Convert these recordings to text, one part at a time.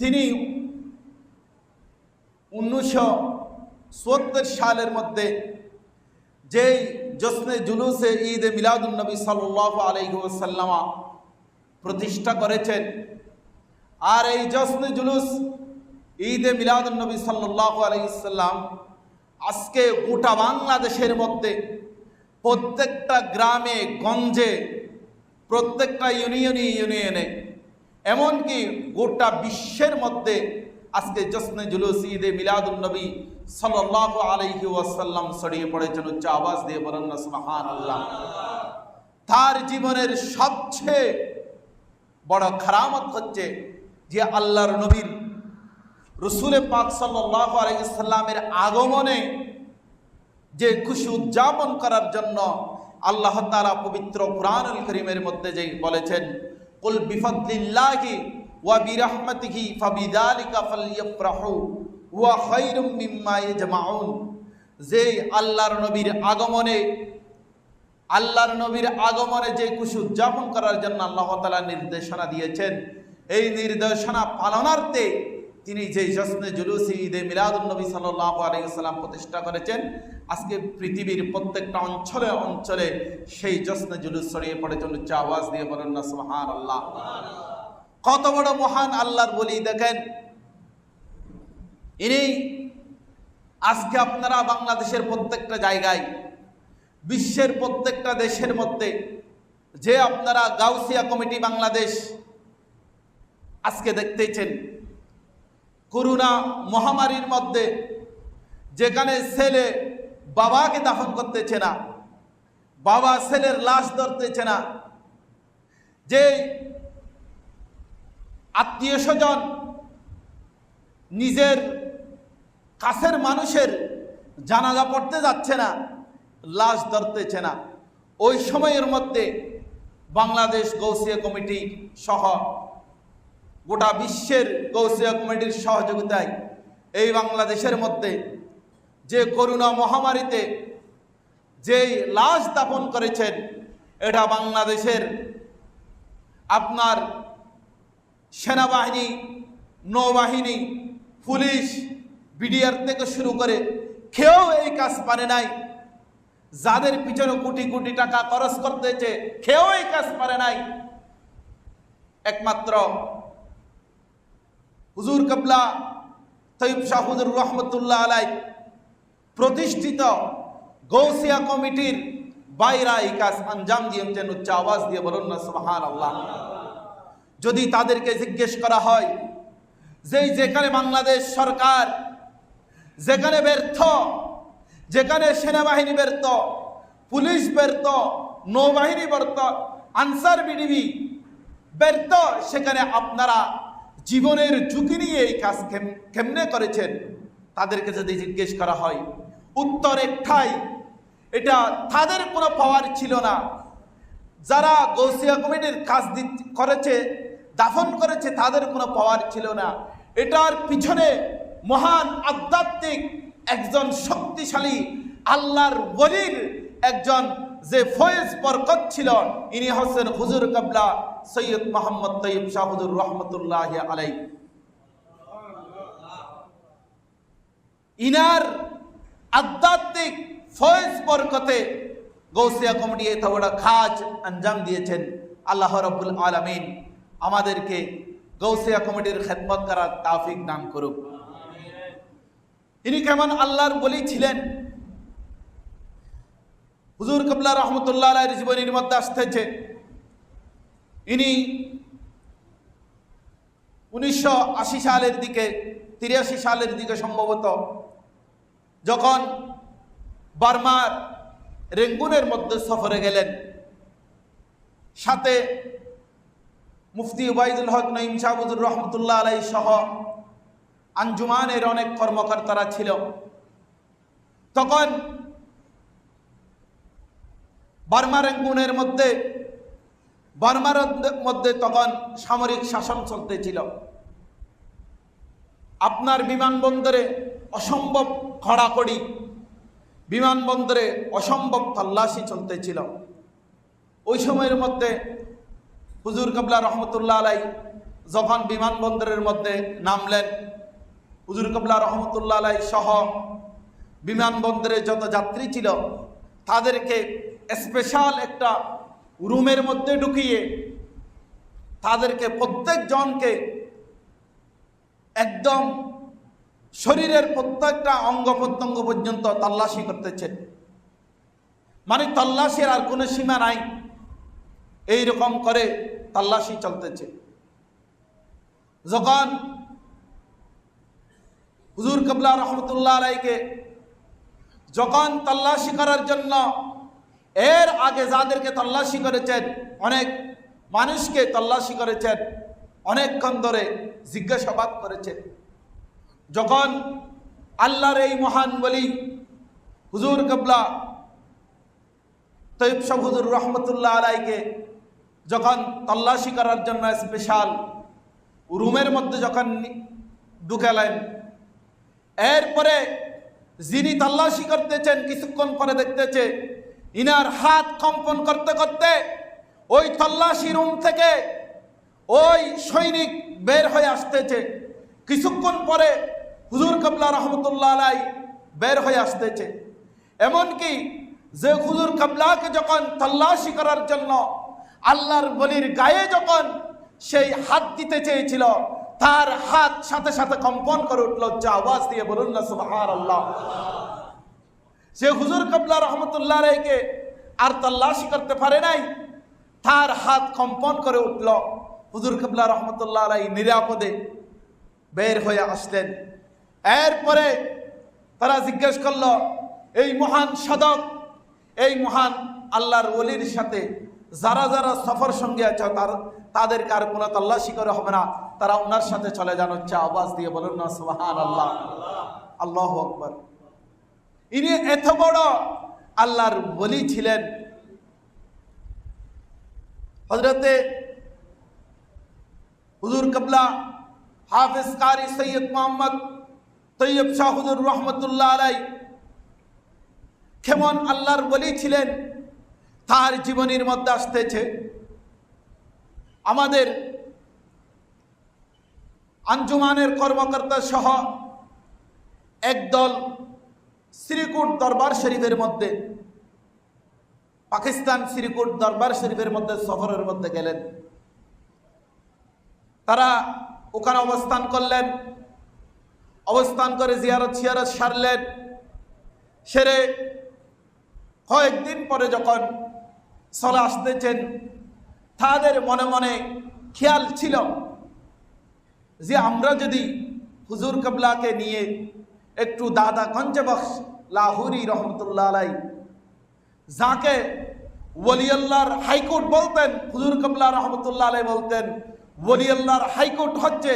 তিনি উনিশশো সত্তর সালের মধ্যে যেই জশ্নে জুলুসে ঈদ মিলাদুলনবী সাল্লাহ আলহিসাল্লামা প্রতিষ্ঠা করেছেন, আর এই জশ্নে জুলুস ঈদে মিলাদুলনবী সাল্লাহ আলহিসাল্লাম আজকে গোটা বাংলাদেশের মধ্যে প্রত্যেকটা গ্রামে, গঞ্জে, প্রত্যেকটা ইউনিয়নে ইউনিয়নে এমনকি গোটা বিশ্বের মধ্যে আজকে জশ্নে জুলুস ঈদে মিলাদুলনবী সাল্লাহ আলহি ওয়াসাল্লাম ছড়িয়ে পড়েছেন, উচ্চ আওয়াজ দিয়ে বলেন না সুবহান আল্লাহ তার জীবনের সবচেয়ে বড় খারামত হচ্ছে যে আল্লাহর নবীর রসুলে পাক সাল্লাহ আলাইসাল্লামের আগমনে যে খুশি উদযাপন করার জন্য আল্লাহ তালা পবিত্র কুরআনুল করিমের মধ্যে যে বলেছেন কুল বিফদলিল্লাহি ওয়া বিরহমতিহি ফাবিদালিকা ফালইফরাহু ওয়া খায়রুম মিম্মা ইয়াজমাউন। যে আল্লাহর নবীর আগমনে, আল্লাহর নবীর আগমনে যে খুশি উদযাপন করার জন্য আল্লাহ তালা নির্দেশনা দিয়েছেন, এই নির্দেশনা পালনার্থে তিনি যে জশ্নে জুলুসি ঈদে মিলাদুলনবী সাল্লাহ আলাইসাল্লাম প্রতিষ্ঠা করেছেন। আজকে পৃথিবীর প্রত্যেকটা অঞ্চলে অঞ্চলে সেই জশ্নে জুলুস ছড়িয়ে পড়েছেন উচ্চ আওয়াজ দিয়ে বলেন না আল্লাহ কত বড় মহান আল্লাহর বলি, দেখেন। ইনি আজকে আপনারা বাংলাদেশের প্রত্যেকটা জায়গায়, বিশ্বের প্রত্যেকটা দেশের মধ্যে, যে আপনারা গাউসিয়া কমিটি বাংলাদেশ আজকে দেখতেছেন করোনা মহামারীর মধ্যে, যেখানে ছেলে বাবাকে দাফন করতেছে না, বাবা ছেলের লাশ ধরতেছে না যে আত্মীয় স্বজন নিজের কাছের মানুষের জানাজা পড়তে যাচ্ছে না, লাশ ধরতেছে না। ওই সময়ের মধ্যে বাংলাদেশ গৌসিয়া কমিটি সহ গোটা বিশ্বের গৌসিয়া কমিটির সহযোগিতায় এই বাংলাদেশের মধ্যে যে করোনা মহামারীতে যেই লাশ স্থাপন করেছেন, এটা বাংলাদেশের আপনার সেনাবাহিনী, নৌবাহিনী, পুলিশ, বিডিআর থেকে শুরু করে কেউ এই কাজ পারে নাই। যাদের পিছনে কোটি কোটি টাকা খরচ করতেছে কেউ এই কাজ পারে নাই। একমাত্র হুজুর কাবলা তৈব শাহ হুজুর রহমতুল্লাহ আলাই প্রতিষ্ঠিত গৌসিয়া কমিটির বাইরা এই কাজ আঞ্জাম দিয়েছেন উচ্চ আওয়াজ দিয়ে বলুন না সুবহান আল্লাহ যদি তাদেরকে জিজ্ঞেস করা হয়, যেই যেখানে বাংলাদেশ সরকার, যেখানে ব্যর্থ, যেখানে সেনাবাহিনী ব্যর্থ, পুলিশ ব্যর্থ, নৌবাহিনী ব্যর্থ, আনসার বিডিবি ব্যর্থ, সেখানে আপনারা জীবনের ঝুঁকি নিয়ে এই কাজ কেম- কেমনে করেছেন? তাদেরকে যদি জিজ্ঞেস করা হয়, উত্তর একটাই, এটা তাদের কোনো পাওয়ার ছিল না। যারা গৌসিয়া কমিটির কাজ করেছে, দাফন করেছে, তাদের কোনো পাওয়ার ছিল না। এটার পিছনে মহান আধ্যাত্মিক একজন শক্তিশালী আল্লাহর বলির একজন যে ফয়েজ বরকত ছিল, ইনি হচ্ছেন হুজুর কাবলা সৈয়দ মোহাম্মদ তৈব শাহুদুর রহমতুল্লাহ আলাই ইনার আধ্যাত্মিক ফয়েজ বরকতে গৌসিয়া কমিটি এত বড় খাজ আঞ্জাম দিয়েছেন। আল্লাহ রব্বুল আলমিন আমাদেরকে গৌসিয়া কমিটির খেদমত করার তাফিক দান করুক। ইনি কেমন আল্লাহর বলি ছিলেন? হুজুর কবলা রহমতুল্লাহ জীবনীর মধ্যে আসতেছে। ইনি উনিশশো আশি সালের দিকে, তিরাশি সালের দিকে সম্ভবত যখন বার্মার রেঙ্গুনের মধ্যে সফরে গেলেন, সাথে মুফতি উবাইদুল হক নঈম শাহবুদুর রহমতুল্লাহ আলাই সহ আঞ্জুমানের অনেক কর্মকর্তারা ছিল। তখন বার্মা রেঙ্গুনের মধ্যে বার্মার মধ্যে তখন সামরিক শাসন চলতেছিল। আপনার বিমানবন্দরে অসম্ভব খড়াকড়ি বিমানবন্দরে অসম্ভব তল্লাশি চলতেছিল। ওই সময়ের মধ্যে হুজুর কাবলা রহমতুল্লাহ আলাই যখন বিমানবন্দরের মধ্যে নামলেন, হুজুর কবলা রহমতুল্লাহ আলাই সহ বিমানবন্দরে যত যাত্রী ছিল, তাদেরকে স্পেশাল একটা রুমের মধ্যে ঢুকিয়ে তাদেরকে, প্রত্যেকজনকে একদম শরীরের প্রত্যেকটা অঙ্গ প্রত্যঙ্গ পর্যন্ত তল্লাশি করতেছে। মানে তল্লাশির আর কোনো সীমা নাই। এই রকম করে তল্লাশি চলতেছে। যখন হুজুর কবলা রহমতুল্লাহ রায়কে যখন তল্লাশি করার জন্য এর আগে যাদেরকে তল্লাশি করেছেন, অনেক মানুষকে তল্লাশি করেছেন অনেকক্ষণ ধরে জিজ্ঞাসাবাদ করেছেন। যখন আল্লাহর এই মহান বলি, হুজুর কবলা তৈব সব হুজুর রহমতুল্লাহ আলাইকে যখন তল্লাশি করার জন্য স্পেশাল রুমের মধ্যে যখন ঢুকালেন, এরপরে যিনি তল্লাশি করতেছেন, কিছুক্ষণ পরে দেখতেছে ইনার হাত কম্পন করতে করতে ওই তল্লাশি রুম থেকে ওই সৈনিক বের হয়ে আসতেছে। কিছুক্ষণ পরে হুজুর কাবলা রহমতুল্লাহ আলাই বের হয়ে আসতেছে। এমনকি যে হুজুর কাবলাকে যখন তল্লাশি করার জন্য আল্লাহর বলির গায়ে যখন সেই হাত দিতে চেয়েছিল, তার হাত সাথে সাথে কম্পন করে উঠল, হচ্ছে আওয়াজ দিয়ে বলুন না সুবাহার আল্লাহ সে হুজুর কাবলা রহমতুল্লাহ রায়কে আর তল্লাশি করতে পারে নাই, তার হাত কম্পন করে উঠল। হুজুর কাবলা রহমতুল্লাহ রাই নিরাপদে বের হয়ে আসলেন। এরপরে তারা জিজ্ঞেস করল, এই মহান সাধক এই মহান আল্লাহর ওলির সাথে যারা যারা সফর সঙ্গে আছে, তার, তাদেরকে আর কোনো তল্লাশি করে হবে না। তারা ওনার সাথে চলে যান, হচ্ছে আওয়াজ দিয়ে বলুন না সুবাহান আল্লাহ আল্লাহ আকবর। ইনি এত বড় আল্লাহর বলি ছিলেন। হজরতে হুজুর কবলা হাফিজ কারি সৈয়দ মোহাম্মদ তৈয়ব শাহ হুজুর রহমতুল্লাহ আলাই কেমন আল্লাহর বলি ছিলেন, তার জীবনীর মধ্যে আসতেছে। আমাদের আঞ্জুমানের কর্মকর্তা সহ একদল শ্রীকুট দরবার শরীফের মধ্যে, পাকিস্তান শ্রীকুট দরবার শরীফের মধ্যে সফরের মধ্যে গেলেন। তারা ওখানে অবস্থান করলেন, অবস্থান করে জিয়ারত সিয়ারত সারলেন। সেরে কয়েকদিন পরে যখন চলে আসতেছেন, তাদের মনে মনে খেয়াল ছিল যে আমরা যদি হুজুর কাবলাকে নিয়ে একটু দাদা গঞ্জবক্স লাহুরি রহমতুল্লাহ আলাই যাকে ওলিয়াল্লাহর হাইকোর্ট বলতেন, হুজুর কাবলা রহমতুল্লাহ আলাই বলতেন, ওলিয়াল্লাহর হাইকোর্ট হচ্ছে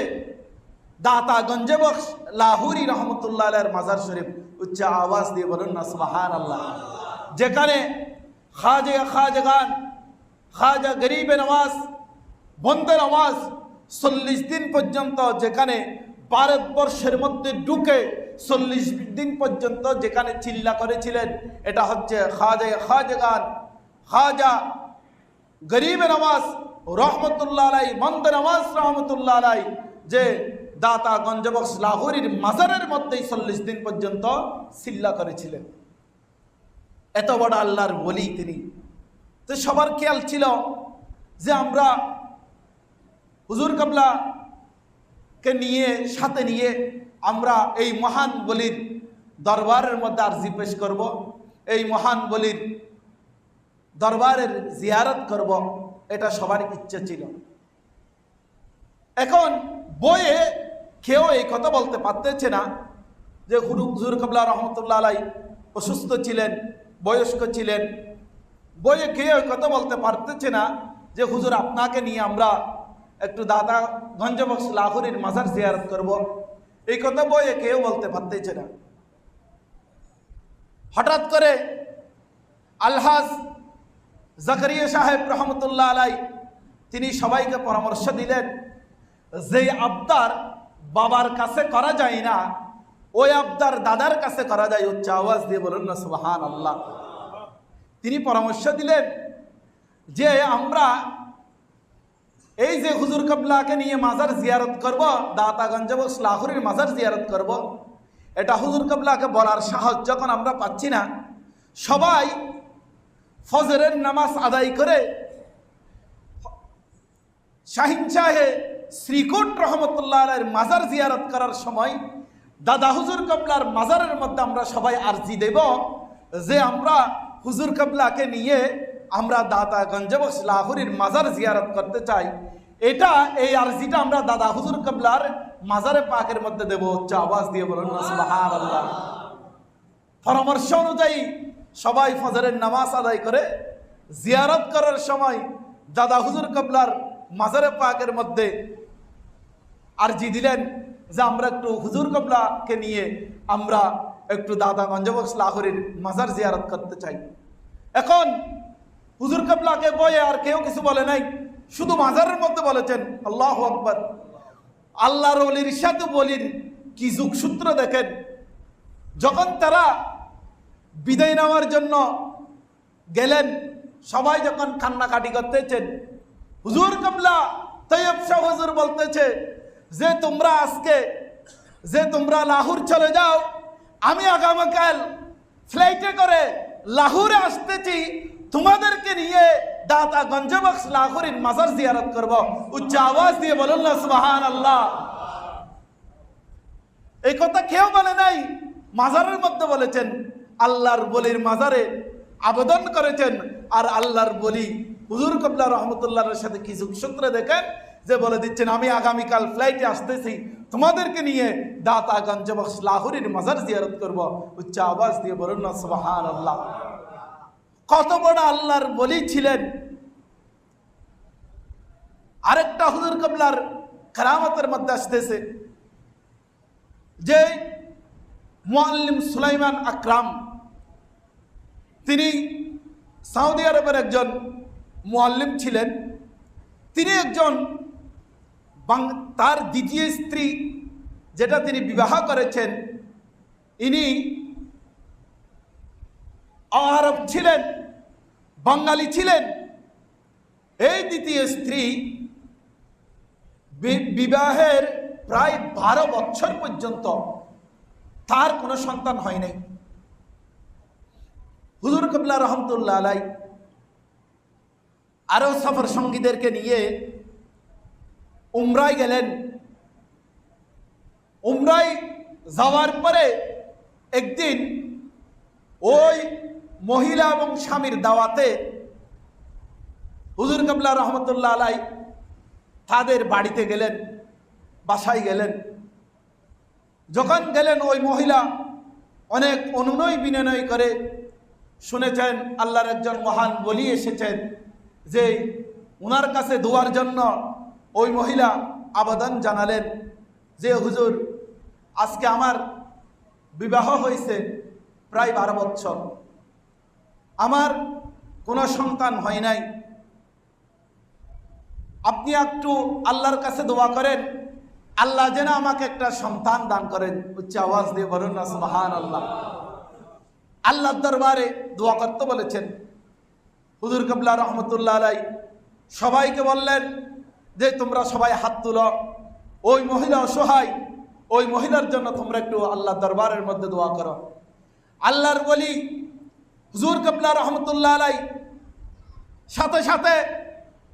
দাতা গঞ্জবক্স লাহুরি রহমতুল্লাহ আলাইয়ের মাজার শরীফ। উচ্চ আওয়াজ দিয়ে বলুন না সুবাহান আল্লাহ যেখানে খাজে খাজগান খাজা গরিবে নওয়াজ বন্দে নওয়াজ চল্লিশ দিন পর্যন্ত যেখানে ভারতবর্ষের মধ্যে ঢুকে চল্লিশ দিন পর্যন্ত যেখানে চিল্লা করেছিলেন, এটা হচ্ছে খাজে খাজগান খাজা গরিবে নওয়াজ, রহমতুল্লাহ আলাই, মন্দ নওয়াজ রহমতুল্লাহ আলাই, যে দাতা গঞ্জবক্স লাহোরির মাজারের মধ্যেই চল্লিশ দিন পর্যন্ত চিল্লা করেছিলেন। এত বড় আল্লাহর বলি তিনি। তো সবার খেয়াল ছিল যে আমরা হুজুর কাবলা কে নিয়ে, সাথে নিয়ে আমরা এই মহান বলির দরবারের মধ্যে আর্জি পেশ করব, এই মহান বলির দরবারের জিয়ারত করব, এটা সবার ইচ্ছে ছিল। এখন বইয়ে কেউ এই কথা বলতে পারতেছে না যে হুজুর কাবলা রহমতুল্লাহ আলাই অসুস্থ ছিলেন, বয়স্ক ছিলেন। বইয়ে কেউ কথা বলতে পারতেছে না যে হুজুর আপনাকে নিয়ে আমরা একটু দাদা গঞ্জবক্স লাহোরের মাজার জিয়ারত করব। এই কথা বইয়ে কেউ বলতে পারতেছে না। হঠাৎ করে আলহাজ জাকারিয়া সাহেব রহমতুল্লাহ আলাই, তিনি সবাইকে পরামর্শ দিলেন যে আবদার বাবার কাছে করা যায় না, ওই আবদার দাদার কাছে করা যায়, উচ্চ আওয়াজ দিয়ে বলুন না সুবাহান আল্লাহ তিনি পরামর্শ দিলেন যে, আমরা এই যে হুজুর কাবলাকে নিয়ে মাজার জিয়ারত করব, দাতাগঞ্জ এবং লাহুরের মাজার জিয়ারত করব, এটা হুজুর কাবলাকে বলার সাহস যখন আমরা পাচ্ছি না, সবাই ফজরের নামাজ আদায় করে শাহিন শাহে শ্রীকোট রহমতুল্লাহ আলের মাজার জিয়ারত করার সময় দাদা হুজুর কাবলার মাজারের মধ্যে আমরা সবাই আর্জি দেব, যে আমরা হুজুর কাবলাকে নিয়ে আমরা দাদা গঞ্জবক্স লাহুরির মাজার জিয়ারত করতে চাই। এটা, এই আর্জিটা আমরা দাদা হুজুর কাবলার মাজারে পাকের মধ্যে দেব। উচ্চ আওয়াজ দিয়ে বলুন পরামর্শ অনুযায়ী সবাই ফজরের নামাজ আদায় করে জিয়ারত করার সময় দাদা হুজুর কাবলার মাজারে পাকের মধ্যে আরজি দিলেন যে আমরা একটু হুজুর কাবলাকে নিয়ে আমরা একটু দাদা গঞ্জবক্স লাহোরের মাজার জিয়ারত করতে চাই। এখন হুজুর কাবলাকে বয়ে আর কেউ কিছু বলে নাই। শুধু মাজারের মধ্যে বলেছেন, আল্লাহ আকবর। আল্লাহর অলির সাথে বলির কি যুগসূত্র দেখেন? যখন তারা বিদায় নেওয়ার জন্য গেলেন, সবাই যখন কান্নাকাটি করতেছেন, হুজুর কাবলা, তৈয়ব শাহ হুজুর বলতেছে, যে তোমরা আজকে, যে তোমরা লাহুর চলে যাও, আমি আগামীকাল ফ্লাইটে করে লাহুরে আসতেছি তোমাদেরকে নিয়ে দাতা গঞ্জবক্স লাহুরের মাজার জিয়ারত করব। উচ্চ আওয়াজ দিয়ে বলুন না সুবাহান আল্লাহ এই কথা কেউ বলে নাই, মাজারের মধ্যে বলেছেন, আল্লাহর বলির মাজারে আবেদন করেছেন, আর আল্লাহর বলি। হুজুর কবলা রহমতুল্লাহর সাথে কিছু সূত্রে দেখেন? যে বলে দিচ্ছেন, আমি আগামীকাল ফ্লাইটে আসতেছি, তোমাদেরকে নিয়ে দাতা গঞ্জবক্স লাহুরির মাজার জিয়ারত করব। উচ্চ আওয়াজ দিয়ে বলুন না সুবাহান আল্লাহ কত বড় আল্লাহর বলি ছিলেন। আরেকটা হুজুর কবলার কারামতের মধ্যে আসতেছে। যে মুআল্লিম সুলাইমান আকরাম, তিনি সৌদি আরবের একজন মুআল্লিম ছিলেন। তিনি একজন তার দ্বিতীয় স্ত্রী, যেটা তিনি বিবাহ করেছেন, ইনি আরব ছিলেন, বাঙালি ছিলেন। এই দ্বিতীয় স্ত্রী বিবাহের প্রায় বারো বছর পর্যন্ত তার কোনো সন্তান হয় নাই। হুজুর কবলা রহমতুল্লাহ আলাই আরও সফর সঙ্গীদেরকে নিয়ে উমরায় গেলেন। উমরায় যাওয়ার পরে একদিন ওই মহিলা এবং স্বামীর দাওয়াতে হুজুর কবলা রহমতুল্লাহ আলাই তাদের বাড়িতে গেলেন, বাসায় গেলেন। যখন গেলেন, ওই মহিলা অনেক অনুনয় বিনয় করে শুনেছেন, আল্লাহর একজন মহান বলি এসেছেন যে ওনার কাছে দোয়ার জন্য ওই মহিলা আবেদন জানালেন যে, হুজুর, আজকে আমার বিবাহ হয়েছে প্রায় বারো বছর। আমার কোনো সন্তান হয় নাই। আপনি একটু আল্লাহর কাছে দোয়া করেন, আল্লাহ যেন আমাকে একটা সন্তান দান করেন। উচ্চ আওয়াজ দিয়ে বলুন না সুবাহান আল্লাহ আল্লাহর দরবারে দোয়া করতে বলেছেন। হুজুর কবলা রহমতুল্লাহ আলাই সবাইকে বললেন যে, তোমরা সবাই হাত তুলো। ওই মহিলা অসহায়, ওই মহিলার জন্য তোমরা একটু আল্লাহ দরবারের মধ্যে দোয়া করো। আল্লাহর বলি হুজুর কবলা রহমতুল্লাহ আলাই সাথে সাথে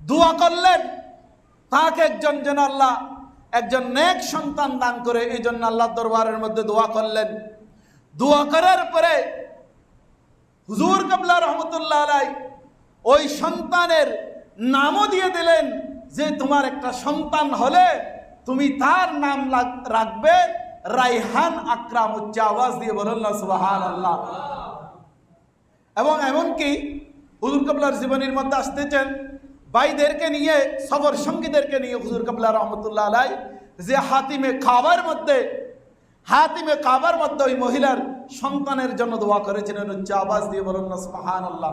দোয়া করলেন, তাকে একজন যেন আল্লাহ, একজন নেক সন্তান দান করে এই জন্য আল্লাহ দরবারের মধ্যে দোয়া করলেন। দোয়া করার পরে হুজুর কাবলা রহমতুল্লাহ আলাই ওই সন্তানের নামও দিয়ে দিলেন যে, তোমার একটা সন্তান হলে তুমি তার নাম রাখবে, রাইহান আকরাম উচ্চ আওয়াজ দিয়ে বলুন না সুবাহান আল্লাহ এবং এমনকি হুজুর কাবলার জীবনীর মধ্যে আসতেছেন ভাইদেরকে নিয়ে সবর সঙ্গীদেরকে নিয়ে হুজুর কাবলা রহমতুল্লাহ আলাই যে হাতিমে খাবার মধ্যে, হাতিমে কাবার মধ্যে ওই মহিলার সন্তানের জন্য দোয়া করেছিলেন উচ্চ আওয়াজ দিয়ে বলুন না সুবহান আল্লাহ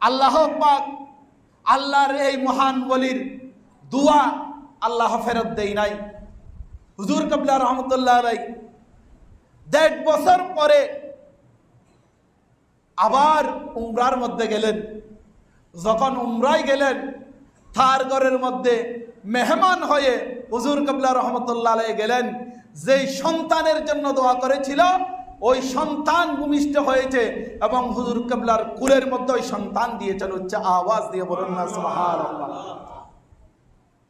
আল্লাহ পাক আল্লাহর এই মহান বলির দোয়া আল্লাহ ফেরত দেই নাই। হুজুর কাবলা রহমতুল্লাহ আলাই দেড় বছর পরে আবার উমরার মধ্যে গেলেন। যখন উমরায় গেলেন, তার ঘরের মধ্যে মেহমান হয়ে হুজুর কবলা রহমতুল্লাহ গেলেন। যেই সন্তানের জন্য দোয়া করেছিল, ওই সন্তান ভূমিষ্ঠ হয়েছে এবং হুজুর কবলার কুলের মধ্যে ওই সন্তান দিয়েছেন, হচ্ছে আওয়াজ দিয়ে বলুন না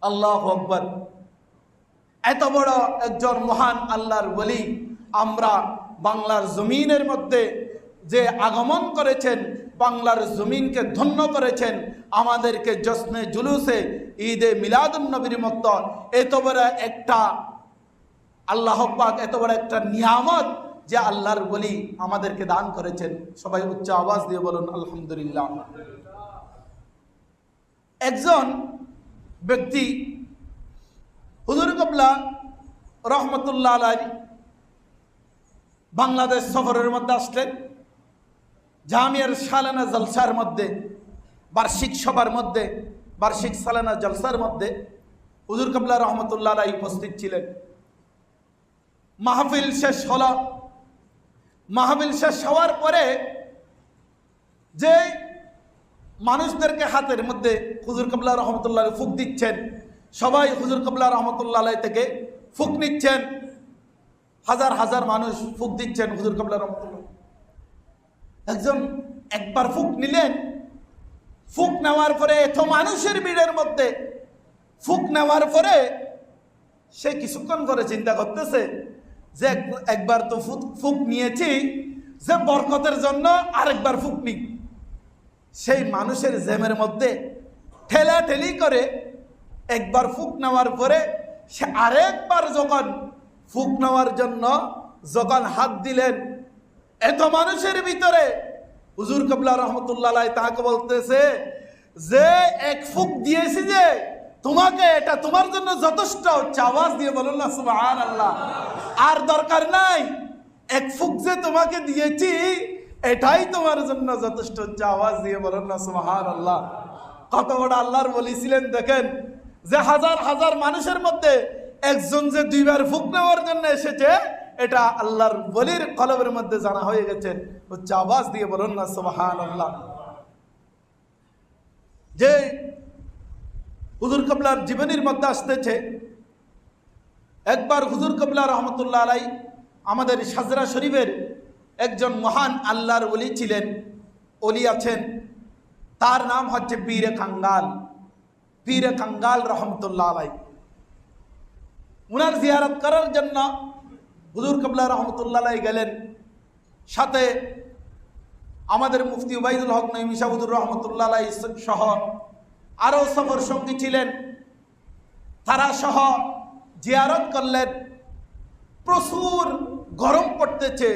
আল্লাহ আকবর। এত বড় একজন মহান আল্লাহর বলি আমরা বাংলার জমিনের মধ্যে যে আগমন করেছেন, বাংলার জমিনকে ধন্য করেছেন, আমাদেরকে জশ্নে জুলুসে ঈদে মিলাদুন নবীর মতো, এত বড় একটা আল্লাহ পাক, এত বড় একটা নিয়ামত যে আল্লাহর বলি আমাদেরকে দান করেছেন। সবাই উচ্চ আওয়াজ দিয়ে বলুন, আলহামদুলিল্লাহ। একজন ব্যক্তি, হুজুর কবলা রহমতুল্লাহ আলাই বাংলাদেশ সফরের মধ্যে আসলেন। জামিয়ার সালানা জলসার মধ্যে, বার্ষিক সভার মধ্যে, বার্ষিক সালানা জলসার মধ্যে হুজুর কবলা রহমতুল্লাহ আলাই উপস্থিত ছিলেন। মাহফিল শেষ হল। মাহফিল শেষ হওয়ার পরে যে মানুষদেরকে হাতের মধ্যে হুজুর কবলা রহমতুল্লাহ ফুক দিচ্ছেন, সবাই হুজুর কবলা রহমতুল্লাহ থেকে ফুক নিচ্ছেন। হাজার হাজার মানুষ ফুক দিচ্ছেন হুজুর কবলা রহমতুল্লাহ একজন একবার ফুক নিলেন। ফুক নেওয়ার পরে এত মানুষের ভিড়ের মধ্যে ফুক নেওয়ার পরে সে কিছুক্ষণ করে চিন্তা করতেছে যে একবার তো ফুক ফুক নিয়েছি, যে বরকতের জন্য আরেকবার ফুক নিই। সেই মানুষের জেমের মধ্যে ঠেলা ঠেলি করে একবার ফুক নেওয়ার পরে সে আরেকবার যখন ফুক নেওয়ার জন্য যখন হাত দিলেন এত মানুষের ভিতরে হুজুর কবলা রহমতুল্লাহ তাকে বলতেছে যে, এক ফুক দিয়েছি যে, তোমাকে এটা তোমার জন্য যথেষ্ট হচ্ছে। আওয়াজ দিয়ে বলুন না আল্লাহ আর দরকার নাই, এক ফুক যে তোমাকে দিয়েছি, এটাই তোমার জন্য যথেষ্ট হচ্ছে। আওয়াজ দিয়ে বলুন না সুবহান আল্লাহ কত বড় আল্লাহর বলেছিলেন দেখেন। যে হাজার হাজার মানুষের মধ্যে একজন যে দুইবার ফুক নেওয়ার জন্য এসেছে এটা আল্লাহর বলির কলবের মধ্যে জানা হয়ে গেছে। হচ্ছে আওয়াজ দিয়ে বলুন না সুবহান আল্লাহ যে হুজুর কবলার জীবনীর মধ্যে আসতেছে, একবার হুজুর কবলা রহমতুল্লাহ আলাই আমাদের সাজরা শরীফের একজন মহান আল্লাহর অলি ছিলেন অলি আছেন। তার নাম হচ্ছে পীরে কাঙ্গাল। পীরে কাঙ্গাল রহমতুল্লাহ আলাই। উনার জিয়ারত করার জন্য হুজুর কবলা রহমতুল্লাহ গেলেন। সাথে আমাদের মুফতি উবাইদুল হক নঈম ইসাবুদুর রহমতুল্লাহ সহ আরও সফর সঙ্গী ছিলেন। তারা সহ জিয়ারত করলেন। প্রচুর গরম পড়তেছে।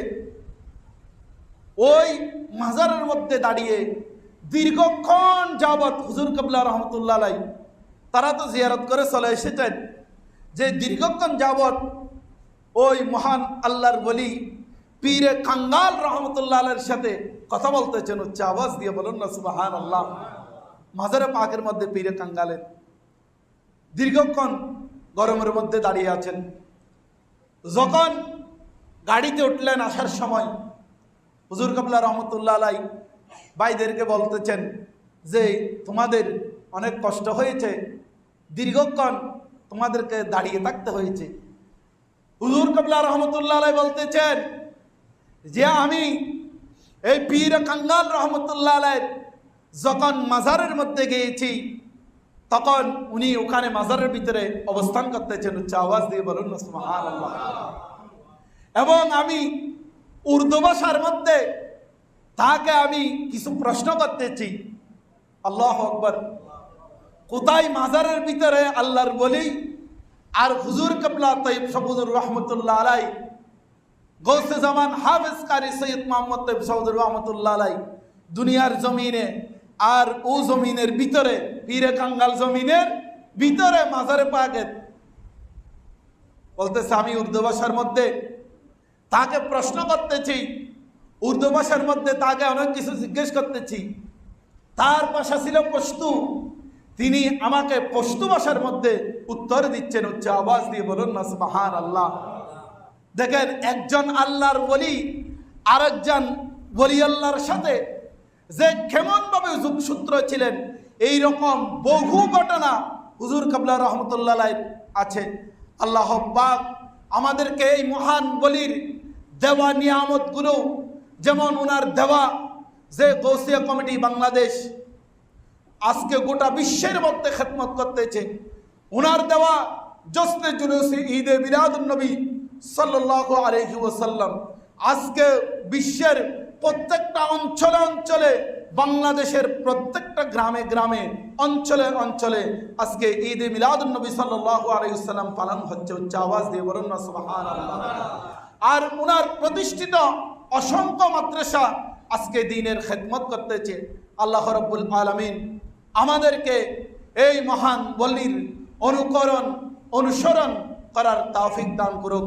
ওই মাজারের মধ্যে দাঁড়িয়ে দীর্ঘক্ষণ যাবৎ হুজুর কবলা রহমতুল্লাহ তারা তো জিয়ারত করে চলে এসেছেন। যে দীর্ঘক্ষণ যাবৎ ওই মহান আল্লাহর বলি, পীরে কাঙ্গাল রহমতুল্লাহ সাথে কথা বলতেছেন, হচ্ছে আওয়াজ দিয়ে বলুন না সুবাহান আল্লাহ মাজারে পাকের মধ্যে পীরে কাঙ্গালের দীর্ঘক্ষণ গরমের মধ্যে দাঁড়িয়ে আছেন। যখন গাড়িতে উঠলেন আসার সময়, হুজুর কাবলা রহমতুল্লাহ আলাই বলতেছেন যে, তোমাদের অনেক কষ্ট হয়েছে, দীর্ঘক্ষণ তোমাদেরকে দাঁড়িয়ে থাকতে হয়েছে। হুজুর কাবলা রহমতুল্লাহ বলতেছেন যে আমি এই পীর কাঙ্গাল রহমতুল্লাহ যখন মাজারের মধ্যে গিয়েছি, তখন উনি ওখানে মাজারের ভিতরে অবস্থান করতেছেন, উচ্চ আওয়াজ দিয়ে বলুন এবং আমি উর্দু ভাষার মধ্যে তাকে আমি কিছু প্রশ্ন করতেছি। আল্লাহ আকবর। কোথায় মাজারের ভিতরে আল্লাহর বলি আর হুজুর কবলা তৈব সবুজুর রহমতুল্লাহ আলাই, গৌসে জামান হাফেজ কারি সৈয়দ মোহাম্মদ তৈব সবুজুর রহমতুল্লাহ আলাই, দুনিয়ার জমিনে আর ও জমিনের ভিতরে, পীরে কাঙ্গাল জমিনের ভিতরে মাজারে পাকের বলতেছে, আমি উর্দু ভাষার মধ্যে তাকে প্রশ্ন করতেছি, উর্দু ভাষার মধ্যে তাকে অনেক কিছু জিজ্ঞেস করতেছি। তার ভাষা ছিল পশতু। তিনি আমাকে পশতু ভাষার মধ্যে উত্তর দিচ্ছেন, উচ্চ আওয়াজ দিয়ে বলুন না সুবহান আল্লাহ দেখেন, একজন আল্লাহর বলি আরেকজন বলি আল্লাহর সাথে যে কেমনভাবে যুগসূত্র ছিলেন এই রকম বহু ঘটনা হুজুর কাবলা রহমতুল্লাহ আছে। আল্লাহ পাক আমাদেরকে এই মহান বলির দেওয়া নিয়ামতগুলো, যেমন ওনার দেওয়া যে গৌসিয়া কমিটি বাংলাদেশ আজকে গোটা বিশ্বের মধ্যে খেদমত করতেছে। ওনার দেওয়া জসনে জুলুসি ঈদে নবী সাল্লাহ আলহি ওসাল্লাম আজকে বিশ্বের প্রত্যেকটা অঞ্চলে অঞ্চলে, বাংলাদেশের প্রত্যেকটা গ্রামে গ্রামে, অঞ্চলে অঞ্চলে আজকে ঈদে নবী সাল্লাহ আলহিসাল্লাম পালন হচ্ছে হচ্ছে আওয়াজ দিয়ে বলুন। আর ওনার প্রতিষ্ঠিত অসংখ্য মাদ্রাসা আজকে দিনের খেদমত করতেছে। আল্লাহ রব্বুল আলমিন আমাদেরকে এই মহান বলির অনুকরণ অনুসরণ করার তাফিক দান করুক।